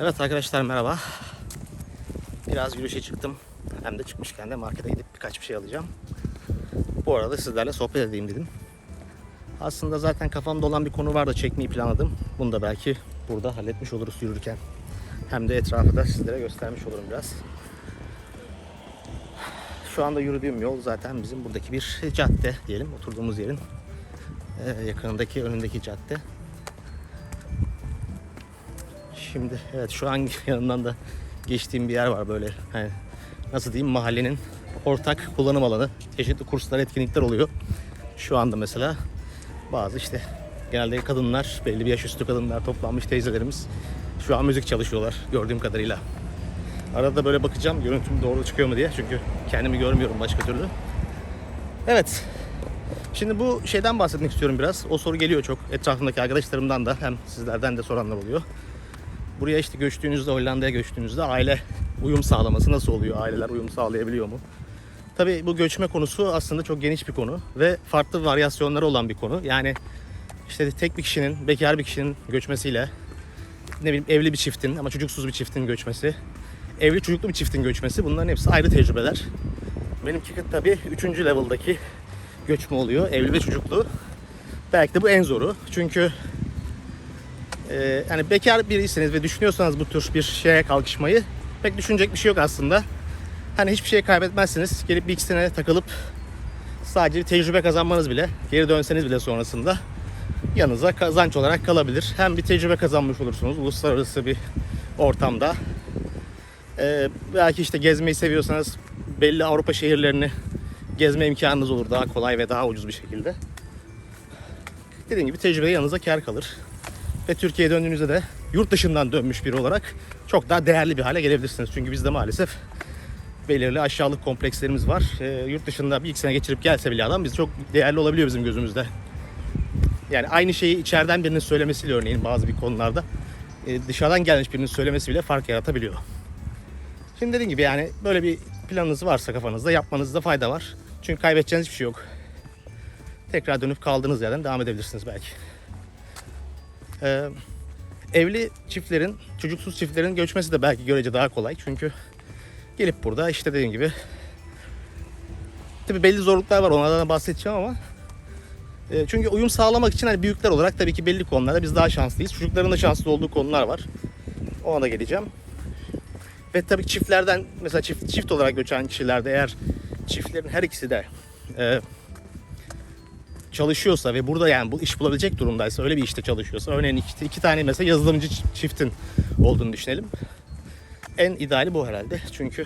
Evet arkadaşlar merhaba. Biraz yürüyüşe çıktım. Hem de çıkmışken de markete gidip birkaç bir şey alacağım. Bu arada sizlerle sohbet edeyim dedim. Aslında zaten kafamda olan bir konu vardı çekmeyi planladım. Bunu da belki burada halletmiş oluruz yürürken. Hem de etrafı da sizlere göstermiş olurum biraz. Şu anda yürüdüğüm yol zaten bizim buradaki bir cadde diyelim. Oturduğumuz yerin e, yakınındaki önündeki cadde. Şimdi evet şu an yanından da geçtiğim bir yer var böyle hani nasıl diyeyim mahallenin ortak kullanım alanı. Çeşitli kurslar, etkinlikler oluyor. Şu anda mesela bazı işte genelde kadınlar, belli bir yaş üstü kadınlar toplanmış teyzelerimiz şu an müzik çalışıyorlar gördüğüm kadarıyla. Arada böyle bakacağım görüntüm doğru çıkıyor mu diye çünkü kendimi görmüyorum başka türlü. Evet. Şimdi bu şeyden bahsetmek istiyorum biraz. O soru geliyor çok. Etrafımdaki arkadaşlarımdan da hem sizlerden de soranlar oluyor. Buraya işte göçtüğünüzde, Hollanda'ya göçtüğünüzde aile uyum sağlaması nasıl oluyor? Aileler uyum sağlayabiliyor mu? Tabii bu göçme konusu aslında çok geniş bir konu ve farklı varyasyonları olan bir konu. Yani işte tek bir kişinin, bekar bir kişinin göçmesiyle ne bileyim evli bir çiftin ama çocuksuz bir çiftin göçmesi, evli çocuklu bir çiftin göçmesi bunların hepsi ayrı tecrübeler. Benimki tabii 3. level'daki göçme oluyor. Evli ve çocuklu. Belki de bu en zoru. Çünkü ee, yani bekar biriyseniz ve düşünüyorsanız bu tür bir şeye kalkışmayı pek düşünecek bir şey yok aslında. Hani hiçbir şey kaybetmezsiniz. Gelip bir iki sene takılıp sadece bir tecrübe kazanmanız bile, geri dönseniz bile sonrasında yanınıza kazanç olarak kalabilir. Hem bir tecrübe kazanmış olursunuz uluslararası bir ortamda. Ee, belki işte gezmeyi seviyorsanız belli Avrupa şehirlerini gezme imkanınız olur daha kolay ve daha ucuz bir şekilde. Dediğim gibi tecrübe yanınıza kar kalır ve Türkiye'ye döndüğünüzde de yurt dışından dönmüş biri olarak çok daha değerli bir hale gelebilirsiniz. Çünkü bizde maalesef belirli aşağılık komplekslerimiz var. Ee, yurt dışında bir iki sene geçirip gelse bile adam biz çok değerli olabiliyor bizim gözümüzde. Yani aynı şeyi içeriden birinin söylemesiyle örneğin bazı bir konularda e, dışarıdan gelmiş birinin söylemesi bile fark yaratabiliyor. Şimdi dediğim gibi yani böyle bir planınız varsa kafanızda yapmanızda fayda var. Çünkü kaybedeceğiniz hiçbir şey yok. Tekrar dönüp kaldığınız yerden devam edebilirsiniz belki. Ee, evli çiftlerin, çocuksuz çiftlerin göçmesi de belki görece daha kolay. Çünkü gelip burada işte dediğim gibi tabii belli zorluklar var onlardan da bahsedeceğim ama e, çünkü uyum sağlamak için hani büyükler olarak tabii ki belli konularda biz daha şanslıyız. Çocukların da şanslı olduğu konular var. Ona da geleceğim. Ve tabii çiftlerden mesela çift, çift olarak göçen kişilerde eğer çiftlerin her ikisi de e, çalışıyorsa ve burada yani bu iş bulabilecek durumdaysa öyle bir işte çalışıyorsa örneğin iki, iki tane mesela yazılımcı çiftin olduğunu düşünelim. En ideali bu herhalde. Çünkü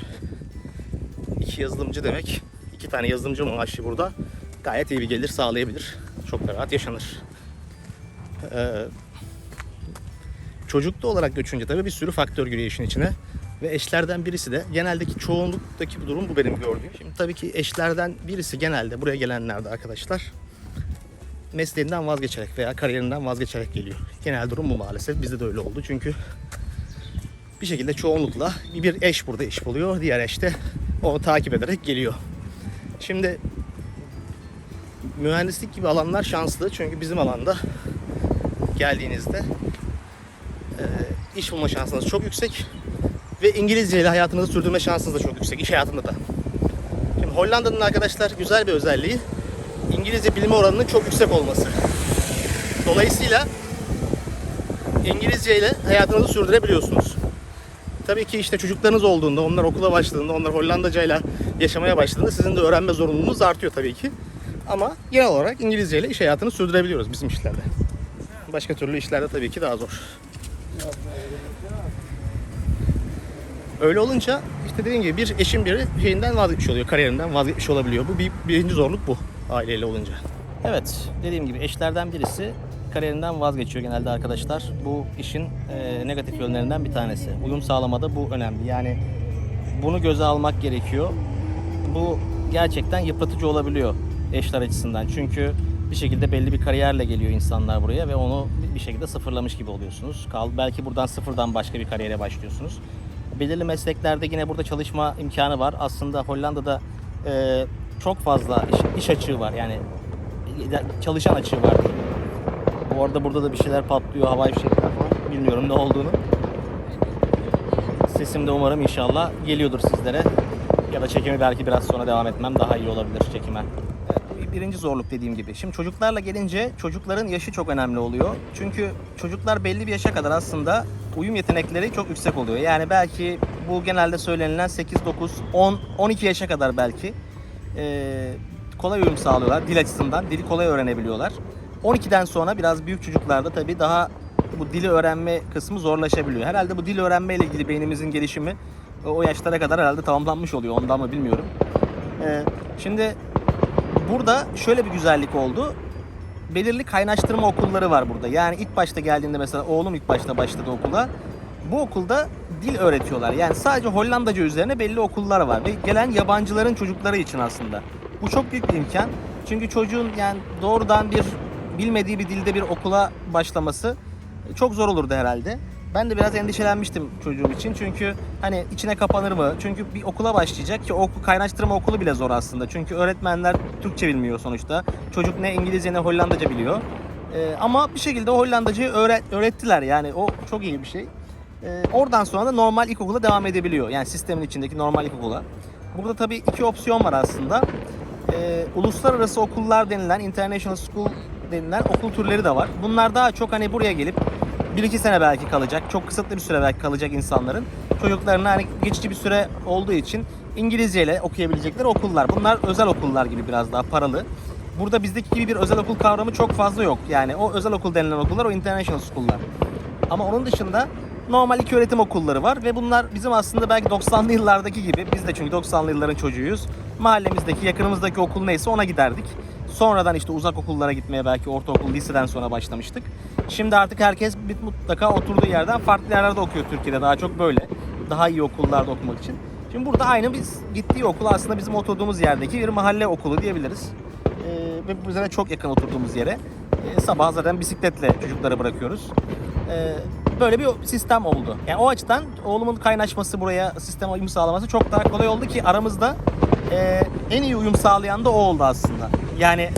iki yazılımcı demek iki tane yazılımcı maaşı burada gayet iyi bir gelir sağlayabilir. Çok da rahat yaşanır. Ee, çocuklu olarak göçünce tabii bir sürü faktör giriyor işin içine. Ve eşlerden birisi de geneldeki çoğunluktaki bir durum bu benim gördüğüm. Şimdi tabii ki eşlerden birisi genelde buraya gelenlerde arkadaşlar mesleğinden vazgeçerek veya kariyerinden vazgeçerek geliyor. Genel durum bu maalesef. Bizde de öyle oldu. Çünkü bir şekilde çoğunlukla bir eş burada iş buluyor. Diğer eş de onu takip ederek geliyor. Şimdi mühendislik gibi alanlar şanslı. Çünkü bizim alanda geldiğinizde e, iş bulma şansınız çok yüksek. Ve İngilizce ile hayatınızı sürdürme şansınız da çok yüksek. iş hayatında da. Şimdi Hollanda'nın arkadaşlar güzel bir özelliği İngilizce bilme oranının çok yüksek olması. Dolayısıyla İngilizce ile hayatınızı sürdürebiliyorsunuz. Tabii ki işte çocuklarınız olduğunda, onlar okula başladığında, onlar Hollandaca ile yaşamaya başladığında sizin de öğrenme zorunluluğunuz artıyor tabii ki. Ama genel olarak İngilizce ile iş hayatını sürdürebiliyoruz bizim işlerde. Başka türlü işlerde tabii ki daha zor. Öyle olunca işte dediğim gibi bir eşin biri şeyinden vazgeçmiş oluyor, kariyerinden vazgeçmiş olabiliyor. Bu bir, birinci zorluk bu aileyle olunca. Evet, dediğim gibi eşlerden birisi kariyerinden vazgeçiyor genelde arkadaşlar. Bu işin e, negatif yönlerinden bir tanesi. Uyum sağlamada bu önemli. Yani bunu göze almak gerekiyor. Bu gerçekten yıpratıcı olabiliyor eşler açısından. Çünkü bir şekilde belli bir kariyerle geliyor insanlar buraya ve onu bir şekilde sıfırlamış gibi oluyorsunuz. Kal belki buradan sıfırdan başka bir kariyere başlıyorsunuz. Belirli mesleklerde yine burada çalışma imkanı var. Aslında Hollanda'da e, çok fazla iş, iş açığı var. Yani çalışan açığı var. Bu arada burada da bir şeyler patlıyor, havai fişekler falan. Bilmiyorum ne olduğunu. Sesim de umarım inşallah geliyordur sizlere. Ya da çekimi belki biraz sonra devam etmem daha iyi olabilir çekime. Birinci zorluk dediğim gibi. Şimdi çocuklarla gelince çocukların yaşı çok önemli oluyor. Çünkü çocuklar belli bir yaşa kadar aslında uyum yetenekleri çok yüksek oluyor. Yani belki bu genelde söylenilen 8, 9, 10, 12 yaşa kadar belki e, kolay uyum sağlıyorlar dil açısından. Dili kolay öğrenebiliyorlar. 12'den sonra biraz büyük çocuklarda tabii daha bu dili öğrenme kısmı zorlaşabiliyor. Herhalde bu dil öğrenme ile ilgili beynimizin gelişimi o yaşlara kadar herhalde tamamlanmış oluyor. Ondan mı bilmiyorum. Ee, şimdi burada şöyle bir güzellik oldu. Belirli kaynaştırma okulları var burada. Yani ilk başta geldiğinde mesela oğlum ilk başta başladı okula. Bu okulda dil öğretiyorlar. Yani sadece Hollandaca üzerine belli okullar var. Ve gelen yabancıların çocukları için aslında. Bu çok büyük bir imkan. Çünkü çocuğun yani doğrudan bir bilmediği bir dilde bir okula başlaması çok zor olurdu herhalde. Ben de biraz endişelenmiştim çocuğum için. Çünkü hani içine kapanır mı? Çünkü bir okula başlayacak ki o kaynaştırma okulu bile zor aslında. Çünkü öğretmenler Türkçe bilmiyor sonuçta. Çocuk ne İngilizce ne Hollandaca biliyor. Ee, ama bir şekilde Hollandacayı öğret, öğrettiler yani o çok iyi bir şey. Ee, oradan sonra da normal ilkokula devam edebiliyor. Yani sistemin içindeki normal ilkokula. Burada tabii iki opsiyon var aslında. Ee, uluslararası okullar denilen, international school denilen okul türleri de var. Bunlar daha çok hani buraya gelip 1-2 sene belki kalacak, çok kısıtlı bir süre belki kalacak insanların çocuklarına hani geçici bir süre olduğu için İngilizce ile okuyabilecekleri okullar. Bunlar özel okullar gibi biraz daha paralı. Burada bizdeki gibi bir özel okul kavramı çok fazla yok. Yani o özel okul denilen okullar o international school'lar. Ama onun dışında normal iki öğretim okulları var ve bunlar bizim aslında belki 90'lı yıllardaki gibi biz de çünkü 90'lı yılların çocuğuyuz. Mahallemizdeki, yakınımızdaki okul neyse ona giderdik. Sonradan işte uzak okullara gitmeye belki ortaokul, liseden sonra başlamıştık. Şimdi artık herkes mutlaka oturduğu yerden farklı yerlerde okuyor Türkiye'de daha çok böyle. Daha iyi okullarda okumak için. Şimdi burada aynı biz gittiği okul aslında bizim oturduğumuz yerdeki bir mahalle okulu diyebiliriz. Ee, ve bize çok yakın oturduğumuz yere. Ee, sabah zaten bisikletle çocukları bırakıyoruz. Ee, böyle bir sistem oldu. Yani o açıdan oğlumun kaynaşması buraya sisteme uyum sağlaması çok daha kolay oldu ki aramızda e, en iyi uyum sağlayan da o oldu aslında. Yani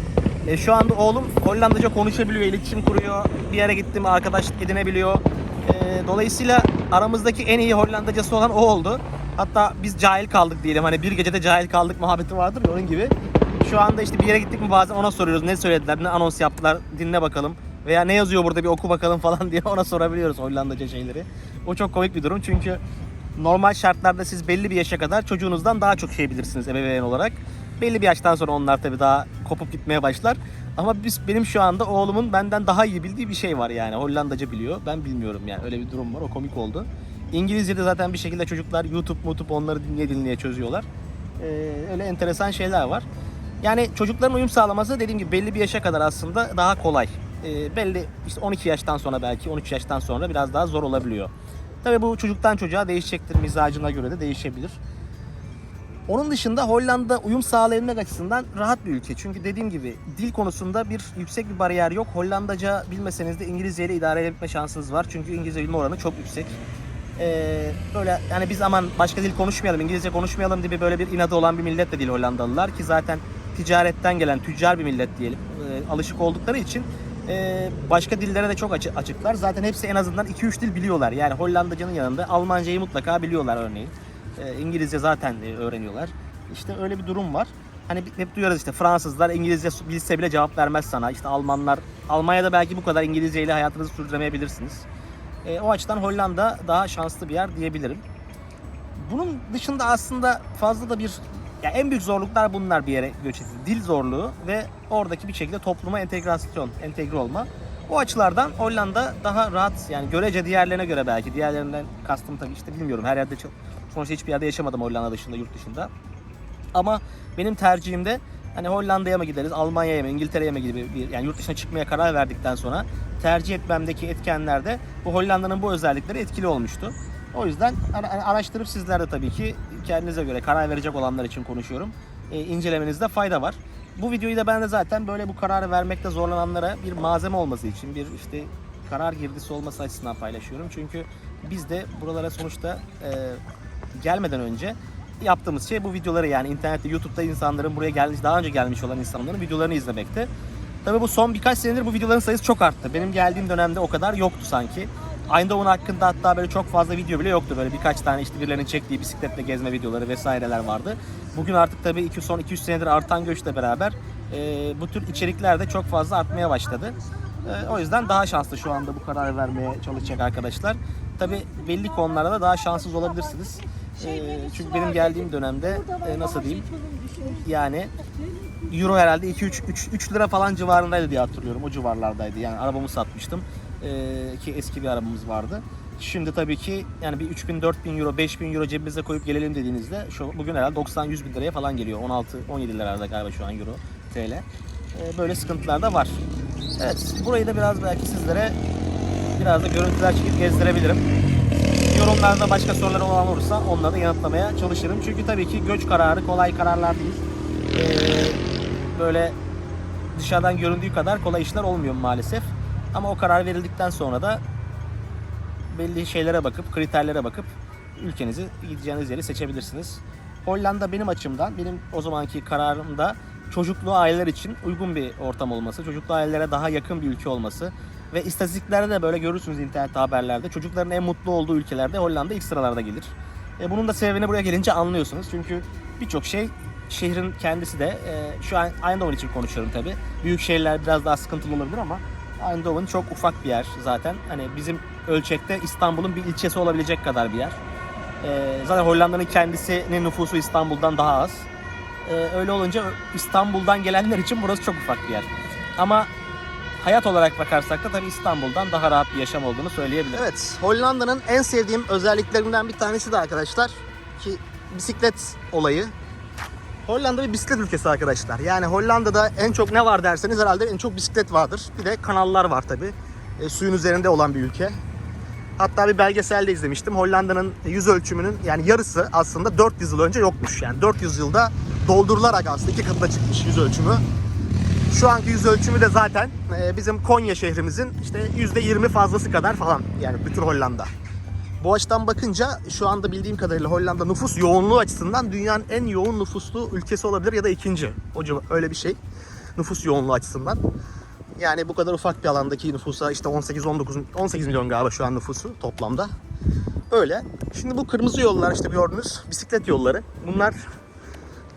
e, şu anda oğlum Hollandaca konuşabiliyor, iletişim kuruyor. Bir yere gittim arkadaşlık edinebiliyor. E, dolayısıyla aramızdaki en iyi Hollandacası olan o oldu. Hatta biz cahil kaldık diyelim. Hani bir gecede cahil kaldık muhabbeti vardır ya onun gibi. Şu anda işte bir yere gittik mi bazen ona soruyoruz. Ne söylediler, ne anons yaptılar dinle bakalım. Veya ne yazıyor burada bir oku bakalım falan diye ona sorabiliyoruz Hollandaca şeyleri. O çok komik bir durum çünkü normal şartlarda siz belli bir yaşa kadar çocuğunuzdan daha çok şey bilirsiniz ebeveyn olarak. Belli bir yaştan sonra onlar tabii daha kopup gitmeye başlar. Ama biz benim şu anda oğlumun benden daha iyi bildiği bir şey var yani. Hollandaca biliyor. Ben bilmiyorum yani. Öyle bir durum var. O komik oldu. İngilizce'de zaten bir şekilde çocuklar YouTube, YouTube onları dinleye dinleye çözüyorlar. Ee, öyle enteresan şeyler var. Yani çocukların uyum sağlaması dediğim gibi belli bir yaşa kadar aslında daha kolay. Ee, belli işte 12 yaştan sonra belki 13 yaştan sonra biraz daha zor olabiliyor. Tabii bu çocuktan çocuğa değişecektir. Mizacına göre de değişebilir. Onun dışında Hollanda uyum sağlayabilmek açısından rahat bir ülke. Çünkü dediğim gibi dil konusunda bir yüksek bir bariyer yok. Hollandaca bilmeseniz de İngilizce ile idare edebilme şansınız var. Çünkü İngilizce bilme oranı çok yüksek. Ee, böyle yani biz aman başka dil konuşmayalım, İngilizce konuşmayalım diye böyle bir inadı olan bir millet de değil Hollandalılar ki zaten ticaretten gelen tüccar bir millet diyelim. Ee, alışık oldukları için e, başka dillere de çok açı- açıklar. Zaten hepsi en azından 2-3 dil biliyorlar. Yani Hollandaca'nın yanında Almancayı mutlaka biliyorlar örneğin. E, İngilizce zaten e, öğreniyorlar. İşte öyle bir durum var. Hani hep duyarız işte Fransızlar İngilizce bilse bile cevap vermez sana. İşte Almanlar, Almanya'da belki bu kadar İngilizce ile hayatınızı sürdüremeyebilirsiniz. E, o açıdan Hollanda daha şanslı bir yer diyebilirim. Bunun dışında aslında fazla da bir ya en büyük zorluklar bunlar bir yere göç edildi. Dil zorluğu ve oradaki bir şekilde topluma entegrasyon, entegre olma. O açılardan Hollanda daha rahat yani görece diğerlerine göre belki diğerlerinden kastım tabii işte bilmiyorum her yerde çok sonuçta hiçbir yerde yaşamadım Hollanda dışında yurt dışında. Ama benim tercihimde hani Hollanda'ya mı gideriz, Almanya'ya mı, İngiltere'ye mi gibi bir yani yurt dışına çıkmaya karar verdikten sonra tercih etmemdeki etkenlerde bu Hollanda'nın bu özellikleri etkili olmuştu. O yüzden ara- ara- araştırıp sizler de tabii ki kendinize göre karar verecek olanlar için konuşuyorum. E, incelemenizde fayda var. Bu videoyu da ben de zaten böyle bu kararı vermekte zorlananlara bir malzeme olması için, bir işte karar girdisi olması açısından paylaşıyorum. Çünkü biz de buralara sonuçta e, gelmeden önce yaptığımız şey bu videoları yani internette, YouTube'da insanların buraya gelmiş, daha önce gelmiş olan insanların videolarını izlemekte. Tabii bu son birkaç senedir bu videoların sayısı çok arttı. Benim geldiğim dönemde o kadar yoktu sanki. Eindhoven hakkında hatta böyle çok fazla video bile yoktu. Böyle birkaç tane işte birilerinin çektiği bisikletle gezme videoları vesaireler vardı. Bugün artık tabii iki, son 200 senedir artan göçle beraber e, bu tür içerikler de çok fazla artmaya başladı. E, o yüzden daha şanslı şu anda bu karar vermeye çalışacak arkadaşlar. Tabii belli konularda da daha şanssız olabilirsiniz. E, çünkü benim geldiğim dönemde e, nasıl diyeyim yani Euro herhalde 2-3 3, 3 lira falan civarındaydı diye hatırlıyorum. O civarlardaydı. Yani arabamı satmıştım. Ee, ki eski bir arabamız vardı. Şimdi tabii ki yani bir 3000 4000 euro 5000 euro cebimize koyup gelelim dediğinizde şu bugün herhalde 90 100 bin liraya falan geliyor. 16 17 liralarda galiba şu an euro TL. Ee, böyle sıkıntılar da var. Evet burayı da biraz belki sizlere biraz da görüntüler çekip gezdirebilirim. Yorumlarda başka sorular olan olursa onları da yanıtlamaya çalışırım. Çünkü tabii ki göç kararı kolay kararlar değil. Ee, böyle dışarıdan göründüğü kadar kolay işler olmuyor maalesef. Ama o karar verildikten sonra da belli şeylere bakıp, kriterlere bakıp ülkenizi, gideceğiniz yeri seçebilirsiniz. Hollanda benim açımdan, benim o zamanki kararımda çocuklu aileler için uygun bir ortam olması, çocuklu ailelere daha yakın bir ülke olması ve istatistiklerde de böyle görürsünüz internet haberlerde çocukların en mutlu olduğu ülkelerde Hollanda ilk sıralarda gelir. E, bunun da sebebini buraya gelince anlıyorsunuz. Çünkü birçok şey şehrin kendisi de e, şu an Eindhoven için konuşuyorum tabi. Büyük şehirler biraz daha sıkıntılı olabilir ama Eindhoven çok ufak bir yer zaten. Hani bizim ölçekte İstanbul'un bir ilçesi olabilecek kadar bir yer. E, zaten Hollanda'nın kendisinin nüfusu İstanbul'dan daha az. E, öyle olunca İstanbul'dan gelenler için burası çok ufak bir yer. Ama hayat olarak bakarsak da tabii İstanbul'dan daha rahat bir yaşam olduğunu söyleyebilirim. Evet, Hollanda'nın en sevdiğim özelliklerinden bir tanesi de arkadaşlar ki bisiklet olayı. Hollanda bir bisiklet ülkesi arkadaşlar. Yani Hollanda'da en çok ne var derseniz herhalde en çok bisiklet vardır. Bir de kanallar var tabi. E, suyun üzerinde olan bir ülke. Hatta bir belgeselde izlemiştim. Hollanda'nın yüz ölçümünün yani yarısı aslında 400 yıl önce yokmuş. Yani 400 yılda doldurularak aslında iki katına çıkmış yüz ölçümü. Şu anki yüz ölçümü de zaten e, bizim Konya şehrimizin işte %20 fazlası kadar falan. Yani bütün Hollanda. Bu açıdan bakınca şu anda bildiğim kadarıyla Hollanda nüfus yoğunluğu açısından dünyanın en yoğun nüfuslu ülkesi olabilir ya da ikinci. O civar- öyle bir şey. Nüfus yoğunluğu açısından. Yani bu kadar ufak bir alandaki nüfusa işte 18-19 18 milyon galiba şu an nüfusu toplamda. Öyle. Şimdi bu kırmızı yollar işte gördüğünüz bisiklet yolları. Bunlar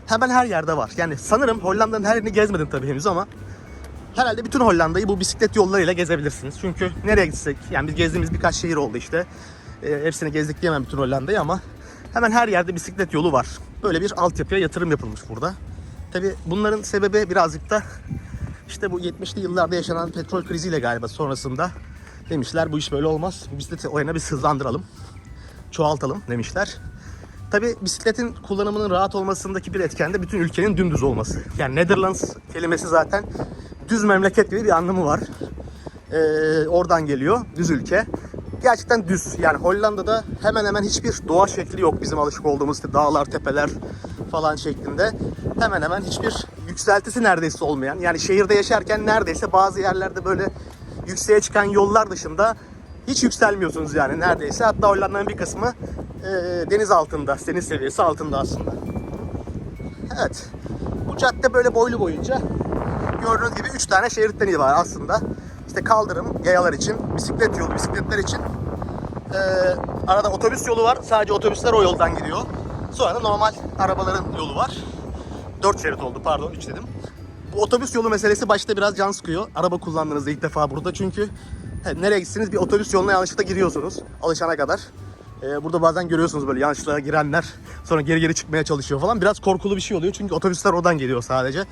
hemen her yerde var. Yani sanırım Hollanda'nın her yerini gezmedim tabii henüz ama herhalde bütün Hollanda'yı bu bisiklet yollarıyla gezebilirsiniz. Çünkü nereye gitsek yani biz gezdiğimiz birkaç şehir oldu işte. E, hepsini gezdik diyemem bütün Hollanda'yı ama hemen her yerde bisiklet yolu var. Böyle bir altyapıya yatırım yapılmış burada. Tabii bunların sebebi birazcık da işte bu 70'li yıllarda yaşanan petrol kriziyle galiba sonrasında demişler bu iş böyle olmaz. Bu bisikleti oyuna biz hızlandıralım. Çoğaltalım demişler. Tabi bisikletin kullanımının rahat olmasındaki bir etken de bütün ülkenin dümdüz olması. Yani Netherlands kelimesi zaten düz memleket gibi bir anlamı var. Ee, oradan geliyor düz ülke. Gerçekten düz. Yani Hollanda'da hemen hemen hiçbir doğa şekli yok bizim alışık olduğumuz işte dağlar, tepeler falan şeklinde. Hemen hemen hiçbir yükseltisi neredeyse olmayan. Yani şehirde yaşarken neredeyse bazı yerlerde böyle yükseğe çıkan yollar dışında hiç yükselmiyorsunuz yani neredeyse. Hatta Hollanda'nın bir kısmı e, deniz altında, deniz seviyesi altında aslında. Evet. Bu cadde böyle boylu boyunca gördüğünüz gibi 3 tane şeritten var aslında. İşte kaldırım, yayalar için, bisiklet yolu, bisikletler için. Ee, arada otobüs yolu var. Sadece otobüsler o yoldan gidiyor. Sonra da normal arabaların yolu var. 4 şerit oldu pardon 3 dedim. Bu otobüs yolu meselesi başta biraz can sıkıyor. Araba kullandığınızda ilk defa burada çünkü he, nereye gitsiniz bir otobüs yoluna yanlışlıkla giriyorsunuz alışana kadar. Ee, burada bazen görüyorsunuz böyle yanlışlıkla girenler sonra geri geri çıkmaya çalışıyor falan. Biraz korkulu bir şey oluyor çünkü otobüsler oradan geliyor sadece.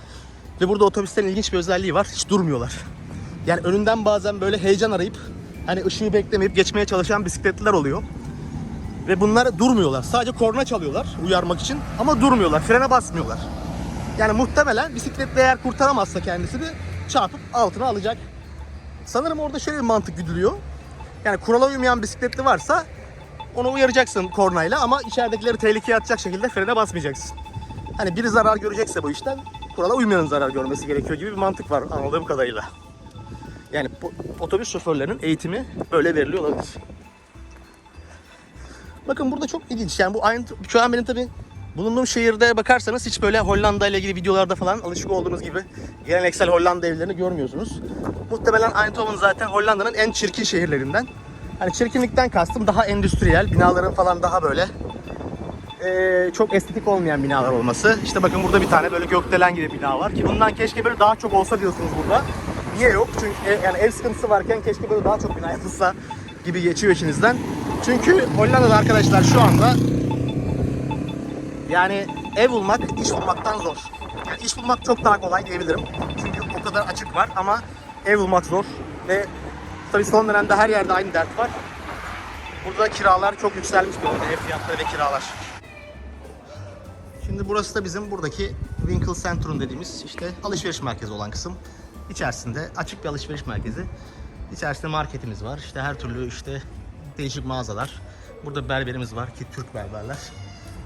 Ve burada otobüslerin ilginç bir özelliği var. Hiç durmuyorlar. Yani önünden bazen böyle heyecan arayıp hani ışığı beklemeyip geçmeye çalışan bisikletliler oluyor. Ve bunlar durmuyorlar. Sadece korna çalıyorlar uyarmak için ama durmuyorlar. Frene basmıyorlar. Yani muhtemelen bisikletle eğer kurtaramazsa kendisini çarpıp altına alacak. Sanırım orada şöyle bir mantık güdülüyor. Yani kurala uymayan bisikletli varsa onu uyaracaksın kornayla ama içeridekileri tehlikeye atacak şekilde frene basmayacaksın. Hani biri zarar görecekse bu işten kurala uymayanın zarar görmesi gerekiyor gibi bir mantık var anladığım kadarıyla. Yani otobüs şoförlerinin eğitimi böyle veriliyor olabilir. Bakın burada çok ilginç. Yani bu aynı şu an benim tabii bulunduğum şehirde bakarsanız hiç böyle Hollanda ile ilgili videolarda falan alışık olduğunuz gibi geleneksel Hollanda evlerini görmüyorsunuz. Muhtemelen Eindhoven zaten Hollanda'nın en çirkin şehirlerinden. Hani çirkinlikten kastım daha endüstriyel, binaların falan daha böyle ee, çok estetik olmayan binalar olması. İşte bakın burada bir tane böyle gökdelen gibi bina var ki bundan keşke böyle daha çok olsa diyorsunuz burada. Niye yok? Çünkü e, yani ev sıkıntısı varken keşke böyle daha çok bina yapılsa gibi geçiyor içinizden. Çünkü Hollanda'da arkadaşlar şu anda yani ev bulmak iş bulmaktan zor. Yani iş bulmak çok daha kolay diyebilirim. Çünkü o kadar açık var ama ev bulmak zor. Ve tabii son dönemde her yerde aynı dert var. Burada kiralar çok yükselmiş durumda ev fiyatları ve kiralar. Şimdi burası da bizim buradaki Winkle Centrum dediğimiz işte alışveriş merkezi olan kısım. İçerisinde açık bir alışveriş merkezi. İçerisinde marketimiz var. İşte her türlü işte değişik mağazalar. Burada berberimiz var ki Türk berberler.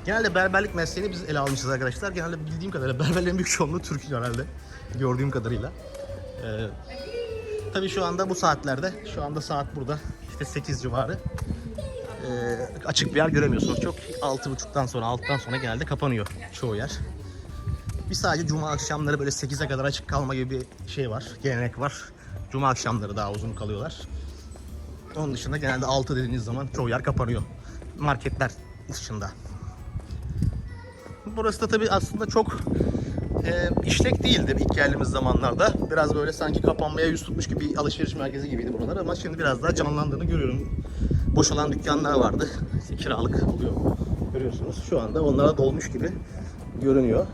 Genelde berberlik mesleğini biz ele almışız arkadaşlar. Genelde bildiğim kadarıyla berberlerin büyük çoğunluğu Türk herhalde. Gördüğüm kadarıyla. Ee, tabii şu anda bu saatlerde, şu anda saat burada işte 8 civarı. Ee, açık bir yer göremiyorsunuz. Çok 6.30'dan sonra, 6'dan sonra genelde kapanıyor çoğu yer. Bir sadece cuma akşamları böyle 8'e kadar açık kalma gibi bir şey var, gelenek var. Cuma akşamları daha uzun kalıyorlar. Onun dışında genelde 6 dediğiniz zaman çoğu yer kapanıyor. Marketler dışında. Burası da tabii aslında çok e, işlek değildi ilk geldiğimiz zamanlarda. Biraz böyle sanki kapanmaya yüz tutmuş gibi alışveriş merkezi gibiydi buralar ama şimdi biraz daha canlandığını görüyorum. Boşalan dükkanlar vardı. İşte kiralık oluyor. Görüyorsunuz. Şu anda onlara dolmuş gibi görünüyor.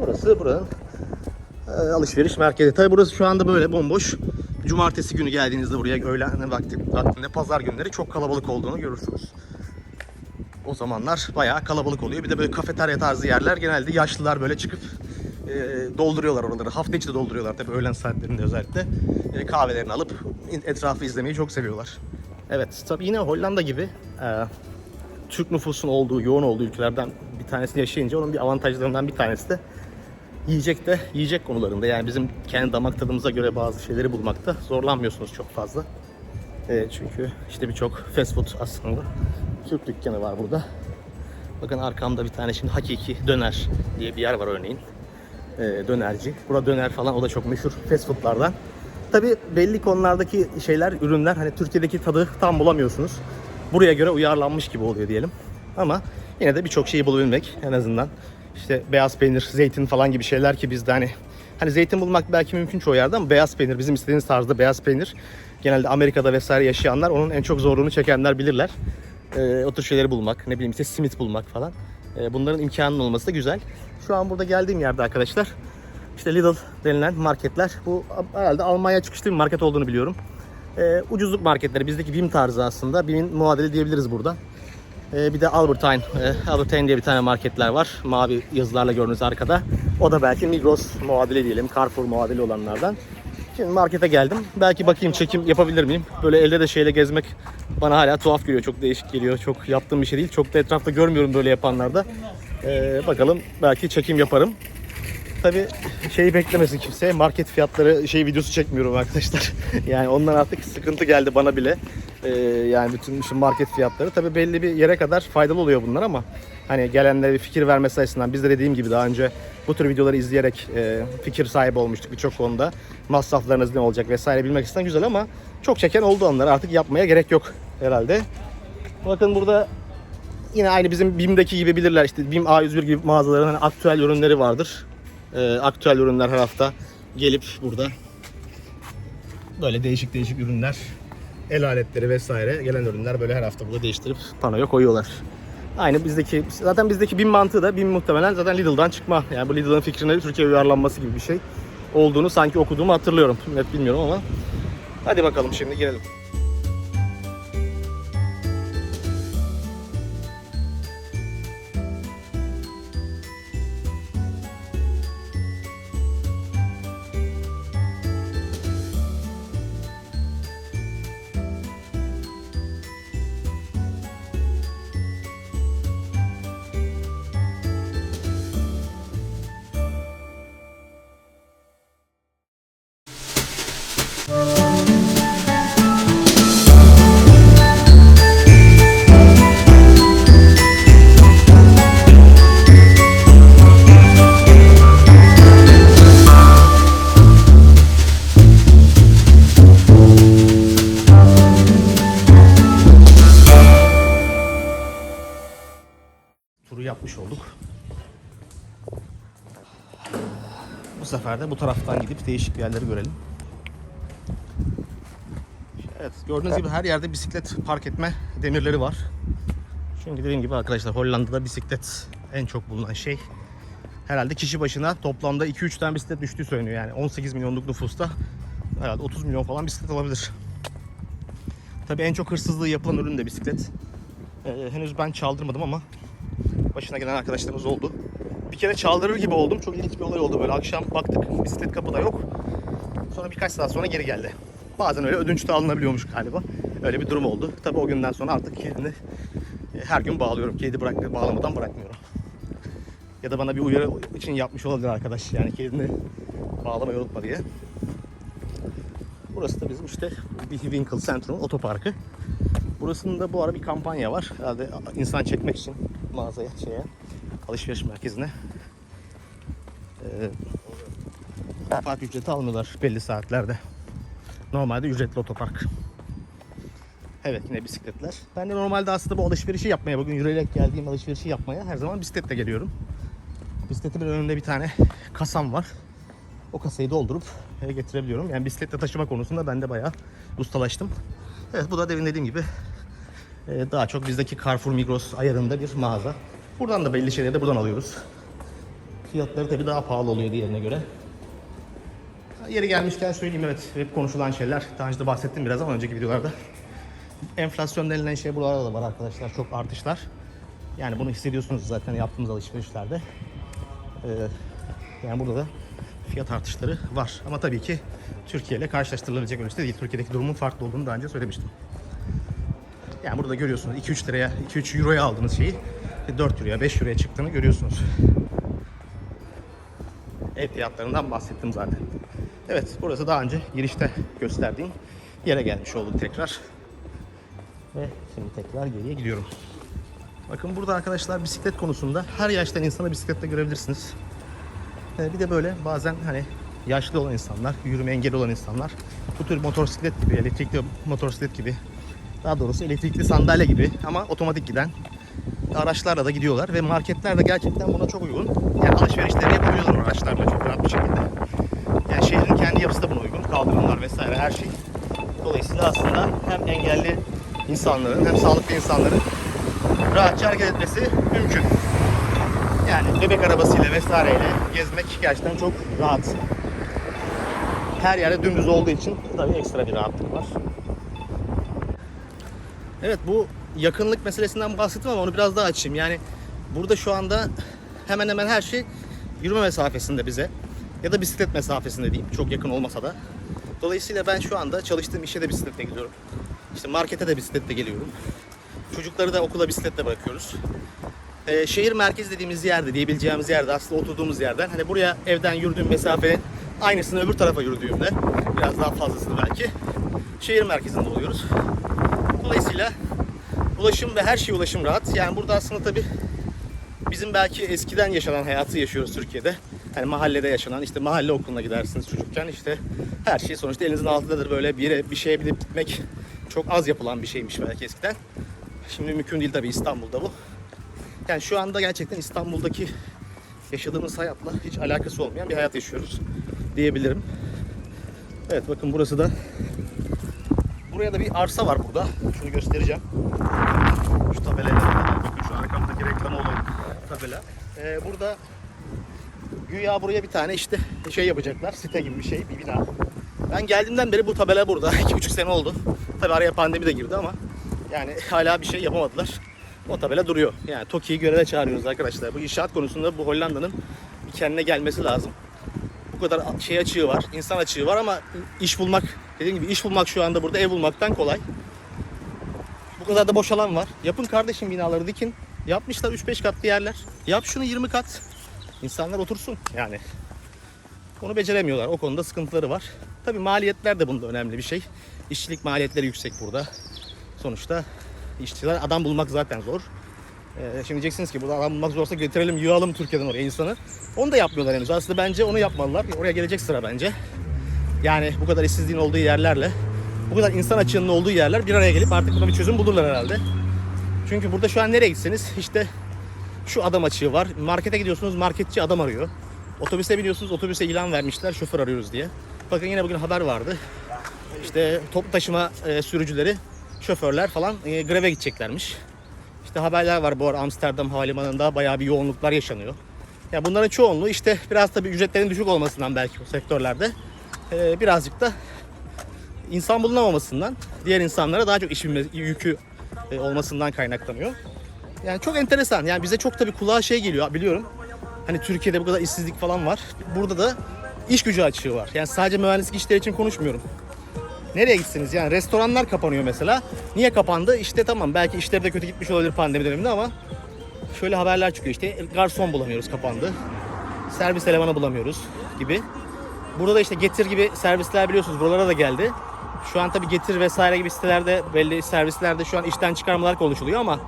Burası buranın e, alışveriş merkezi. Tabii burası şu anda böyle bomboş. Cumartesi günü geldiğinizde buraya öğlen vakti, vaktinde pazar günleri çok kalabalık olduğunu görürsünüz. O zamanlar bayağı kalabalık oluyor. Bir de böyle kafeterya tarzı yerler genelde yaşlılar böyle çıkıp e, dolduruyorlar oraları. Hafta içi de dolduruyorlar tabii öğlen saatlerinde özellikle. E, kahvelerini alıp etrafı izlemeyi çok seviyorlar. Evet tabii yine Hollanda gibi e, Türk nüfusun olduğu, yoğun olduğu ülkelerden bir tanesini yaşayınca onun bir avantajlarından bir tanesi de yiyecek de yiyecek konularında. Yani bizim kendi damak tadımıza göre bazı şeyleri bulmakta zorlanmıyorsunuz çok fazla. E, çünkü işte birçok fast food aslında Türk dükkanı var burada. Bakın arkamda bir tane şimdi Hakiki Döner diye bir yer var örneğin. E, dönerci. Burada döner falan o da çok meşhur fast foodlardan. Tabi belli konulardaki şeyler, ürünler hani Türkiye'deki tadı tam bulamıyorsunuz. Buraya göre uyarlanmış gibi oluyor diyelim. Ama yine de birçok şeyi bulabilmek en azından. İşte beyaz peynir, zeytin falan gibi şeyler ki bizde hani hani zeytin bulmak belki mümkün çoğu yerde ama beyaz peynir bizim istediğimiz tarzda beyaz peynir genelde Amerika'da vesaire yaşayanlar onun en çok zorluğunu çekenler bilirler. Ee, o tür şeyleri bulmak, ne bileyim işte simit bulmak falan. Ee, bunların imkanının olması da güzel. Şu an burada geldiğim yerde arkadaşlar işte Lidl denilen marketler. Bu herhalde Almanya çıkışlı bir market olduğunu biliyorum. Ee, ucuzluk marketleri. Bizdeki BİM tarzı aslında. BİM'in muadili diyebiliriz burada. Ee, bir de Albertine. E, Albertine diye bir tane marketler var. Mavi yazılarla gördüğünüz arkada. O da belki Migros muadili diyelim. Carrefour muadili olanlardan. Şimdi markete geldim. Belki bakayım çekim yapabilir miyim? Böyle elde de şeyle gezmek bana hala tuhaf geliyor. Çok değişik geliyor. Çok yaptığım bir şey değil. Çok da etrafta görmüyorum böyle yapanlarda. Ee, bakalım belki çekim yaparım. Tabi şeyi beklemesin kimse. Market fiyatları şey videosu çekmiyorum arkadaşlar. yani ondan artık sıkıntı geldi bana bile. Ee, yani bütün şu market fiyatları. Tabi belli bir yere kadar faydalı oluyor bunlar ama hani gelenlere bir fikir vermesi açısından biz de dediğim gibi daha önce bu tür videoları izleyerek e, fikir sahibi olmuştuk birçok konuda. Masraflarınız ne olacak vesaire bilmek isteyen güzel ama çok çeken oldu onları artık yapmaya gerek yok herhalde. Bakın burada yine aynı bizim BİM'deki gibi bilirler işte BİM A101 gibi mağazaların hani aktüel ürünleri vardır e, aktüel ürünler her hafta gelip burada böyle değişik değişik ürünler, el aletleri vesaire gelen ürünler böyle her hafta burada değiştirip panoya koyuyorlar. Aynı bizdeki zaten bizdeki bin mantığı da bin muhtemelen zaten Lidl'dan çıkma. Yani bu Lidl'ın fikrine Türkiye uyarlanması gibi bir şey olduğunu sanki okuduğumu hatırlıyorum. Net bilmiyorum ama. Hadi bakalım şimdi girelim. Yapmış olduk. Bu sefer de bu taraftan gidip değişik yerleri görelim. Evet gördüğünüz gibi her yerde bisiklet park etme demirleri var. Çünkü dediğim gibi arkadaşlar Hollanda'da bisiklet en çok bulunan şey. Herhalde kişi başına toplamda 2-3 tane bisiklet düştüğü söyleniyor yani 18 milyonluk nüfusta herhalde 30 milyon falan bisiklet olabilir. Tabii en çok hırsızlığı yapılan ürün de bisiklet. Ee, henüz ben çaldırmadım ama başına gelen arkadaşlarımız oldu. Bir kere çaldırır gibi oldum. Çok ilginç bir olay oldu böyle. Akşam baktık bisiklet kapıda yok. Sonra birkaç saat sonra geri geldi. Bazen öyle ödünç de alınabiliyormuş galiba. Öyle bir durum oldu. Tabii o günden sonra artık kilidini e, her gün bağlıyorum. Kilidi bırak, bağlamadan bırakmıyorum. Ya da bana bir uyarı için yapmış olabilir arkadaş. Yani kilidini bağlamayı unutma diye. Burası da bizim işte Winkle Centrum otoparkı. Burasında bu ara bir kampanya var. Herhalde insan çekmek için mağazaya, şeye, alışveriş merkezine. Ee, park ücreti almıyorlar belli saatlerde. Normalde ücretli otopark. Evet yine bisikletler. Ben de normalde aslında bu alışverişi yapmaya, bugün yürüyerek geldiğim alışverişi yapmaya her zaman bisikletle geliyorum. Bisikletimin önünde bir tane kasam var. O kasayı doldurup getirebiliyorum. Yani bisikletle taşıma konusunda ben de bayağı ustalaştım. Evet bu da demin dediğim gibi e, daha çok bizdeki Carrefour Migros ayarında bir mağaza. Buradan da belli şeyleri de buradan alıyoruz. Fiyatları tabii daha pahalı oluyor diğerine göre. Yeri gelmişken söyleyeyim evet hep konuşulan şeyler. Daha önce de bahsettim biraz ama önceki videolarda. Enflasyon denilen şey buralarda da var arkadaşlar. Çok artışlar. Yani bunu hissediyorsunuz zaten yaptığımız alışverişlerde. Ee, yani burada da fiyat artışları var. Ama tabii ki Türkiye ile karşılaştırılabilecek ölçüde değil. Türkiye'deki durumun farklı olduğunu daha önce söylemiştim. Yani burada görüyorsunuz 2-3 liraya, 2-3 euroya aldığınız şeyi 4 euroya, 5 euroya çıktığını görüyorsunuz. Ev fiyatlarından bahsettim zaten. Evet, burası daha önce girişte gösterdiğim yere gelmiş olduk tekrar. Ve şimdi tekrar geriye gidiyorum. Bakın burada arkadaşlar bisiklet konusunda her yaştan insanı bisikletle görebilirsiniz. Ee, bir de böyle bazen hani yaşlı olan insanlar, yürüme engeli olan insanlar bu tür motosiklet gibi, elektrikli motosiklet gibi daha doğrusu elektrikli sandalye gibi ama otomatik giden araçlarla da gidiyorlar ve marketler de gerçekten buna çok uygun. Yani alışverişlerini yapabiliyorlar araçlarla çok rahat bir şekilde. Yani şehrin kendi yapısı da buna uygun. Kaldırımlar vesaire her şey. Dolayısıyla aslında hem engelli insanların hem sağlıklı insanların rahatça hareket etmesi mümkün. Yani bebek arabasıyla vesaireyle gezmek gerçekten çok rahat. Her yerde dümdüz olduğu için tabii ekstra bir rahatlık var. Evet bu yakınlık meselesinden bahsettim ama onu biraz daha açayım. Yani burada şu anda hemen hemen her şey yürüme mesafesinde bize ya da bisiklet mesafesinde diyeyim. Çok yakın olmasa da. Dolayısıyla ben şu anda çalıştığım işe de bisikletle gidiyorum. İşte markete de bisikletle geliyorum. Çocukları da okula bisikletle bırakıyoruz. Ee, şehir merkezi dediğimiz yerde, diyebileceğimiz yerde aslında oturduğumuz yerden hani buraya evden yürüdüğüm mesafenin aynısını öbür tarafa yürüdüğümde biraz daha fazlasını belki şehir merkezinde oluyoruz. Dolayısıyla ulaşım ve her şey ulaşım rahat. Yani burada aslında tabii bizim belki eskiden yaşanan hayatı yaşıyoruz Türkiye'de. Hani mahallede yaşanan işte mahalle okuluna gidersiniz çocukken işte her şey sonuçta elinizin altındadır böyle bir yere bir şeye bilip gitmek çok az yapılan bir şeymiş belki eskiden. Şimdi mümkün değil tabii İstanbul'da bu. Yani şu anda gerçekten İstanbul'daki yaşadığımız hayatla hiç alakası olmayan bir hayat yaşıyoruz diyebilirim. Evet bakın burası da Buraya da bir arsa var burada. Şunu göstereceğim. Şu tabelayla. Bakın şu arkamdaki reklam olan tabela. Ee, burada güya buraya bir tane işte şey yapacaklar. Site gibi bir şey, bir bina. Ben geldiğimden beri bu tabela burada. 2,5 sene oldu. Tabi araya pandemi de girdi ama yani hala bir şey yapamadılar. O tabela duruyor. Yani TOKİ'yi göreve çağırıyoruz arkadaşlar. Bu inşaat konusunda bu Hollanda'nın kendine gelmesi lazım. Kadar şey açığı var, insan açığı var ama iş bulmak, dediğim gibi iş bulmak şu anda burada ev bulmaktan kolay. Bu kadar da boş alan var. Yapın kardeşim binaları dikin. Yapmışlar 3-5 katlı yerler. Yap şunu 20 kat. İnsanlar otursun yani. Onu beceremiyorlar. O konuda sıkıntıları var. Tabii maliyetler de bunda önemli bir şey. İşçilik maliyetleri yüksek burada. Sonuçta işçiler adam bulmak zaten zor. Ee, şimdi diyeceksiniz ki burada adam bulmak zorsa getirelim yığalım Türkiye'den oraya insanı. Onu da yapmıyorlar henüz. Aslında bence onu yapmalılar. Oraya gelecek sıra bence. Yani bu kadar işsizliğin olduğu yerlerle bu kadar insan açığının olduğu yerler bir araya gelip artık buna bir çözüm bulurlar herhalde. Çünkü burada şu an nereye gitseniz işte Şu adam açığı var. Markete gidiyorsunuz marketçi adam arıyor. Otobüse biniyorsunuz otobüse ilan vermişler şoför arıyoruz diye. Bakın yine bugün haber vardı. İşte toplu taşıma e, sürücüleri, şoförler falan e, greve gideceklermiş. İşte haberler var bu ara Amsterdam Havalimanı'nda bayağı bir yoğunluklar yaşanıyor. Ya bunların çoğunluğu işte biraz tabii ücretlerin düşük olmasından belki bu sektörlerde e, birazcık da insan bulunamamasından diğer insanlara daha çok iş yükü e, olmasından kaynaklanıyor. Yani çok enteresan. Yani bize çok tabii kulağa şey geliyor biliyorum. Hani Türkiye'de bu kadar işsizlik falan var. Burada da iş gücü açığı var. Yani sadece mühendislik işleri için konuşmuyorum. Nereye gitsiniz? Yani restoranlar kapanıyor mesela. Niye kapandı? İşte tamam belki işleri de kötü gitmiş olabilir pandemi döneminde ama şöyle haberler çıkıyor işte garson bulamıyoruz kapandı. Servis elemanı bulamıyoruz gibi. Burada da işte Getir gibi servisler biliyorsunuz buralara da geldi. Şu an tabii Getir vesaire gibi sitelerde belli servislerde şu an işten çıkarmalar konuşuluyor ama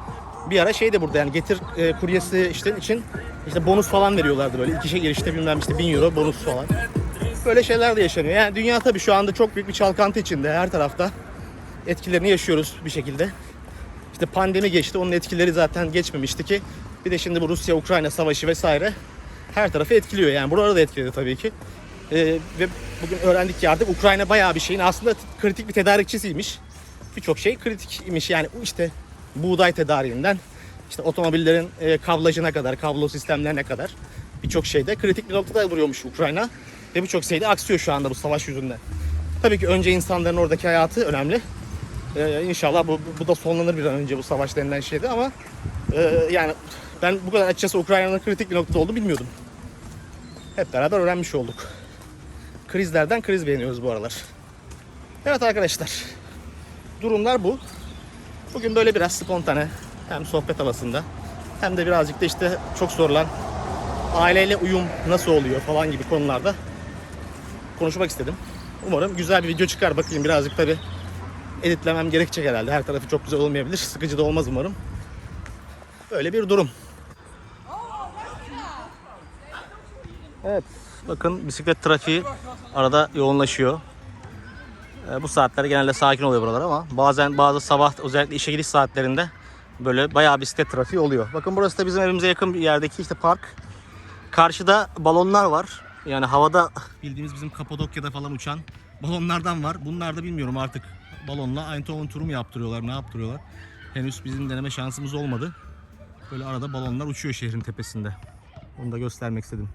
bir ara şey de burada yani Getir e, kuryesi işte için işte bonus falan veriyorlardı böyle iki şey girişte bilmem işte 1000 euro bonus falan. Böyle şeyler de yaşanıyor. Yani dünya tabii şu anda çok büyük bir çalkantı içinde her tarafta. Etkilerini yaşıyoruz bir şekilde. İşte pandemi geçti. Onun etkileri zaten geçmemişti ki. Bir de şimdi bu Rusya-Ukrayna savaşı vesaire her tarafı etkiliyor. Yani buraları da etkiledi tabii ki. Ee, ve bugün öğrendik ki artık Ukrayna bayağı bir şeyin aslında kritik bir tedarikçisiymiş. Birçok şey kritik imiş. Yani işte buğday tedariğinden işte otomobillerin e, kablajına kadar, kablo sistemlerine kadar birçok şeyde kritik bir noktada duruyormuş Ukrayna. Ve birçok şeyde aksıyor şu anda bu savaş yüzünden. Tabii ki önce insanların oradaki hayatı önemli. Ee, inşallah bu, bu da sonlanır bir an önce bu savaş denilen şeyde ama e, yani ben bu kadar açıkçası Ukrayna'nın kritik bir noktada olduğunu bilmiyordum. Hep beraber öğrenmiş olduk. Krizlerden kriz beğeniyoruz bu aralar. Evet arkadaşlar. Durumlar bu. Bugün böyle biraz spontane hem sohbet havasında hem de birazcık da işte çok sorulan aileyle uyum nasıl oluyor falan gibi konularda konuşmak istedim. Umarım güzel bir video çıkar. Bakayım birazcık tabi editlemem gerekecek herhalde. Her tarafı çok güzel olmayabilir. Sıkıcı da olmaz umarım. Böyle bir durum. Evet. Bakın bisiklet trafiği arada yoğunlaşıyor. Ee, bu saatler genelde sakin oluyor buralar ama bazen bazı sabah özellikle işe gidiş saatlerinde böyle bayağı bisiklet trafiği oluyor. Bakın burası da bizim evimize yakın bir yerdeki işte park. Karşıda balonlar var. Yani havada bildiğimiz bizim Kapadokya'da falan uçan balonlardan var. Bunlar da bilmiyorum artık balonla Eindhoven turu mu yaptırıyorlar, ne yaptırıyorlar. Henüz bizim deneme şansımız olmadı. Böyle arada balonlar uçuyor şehrin tepesinde. Onu da göstermek istedim.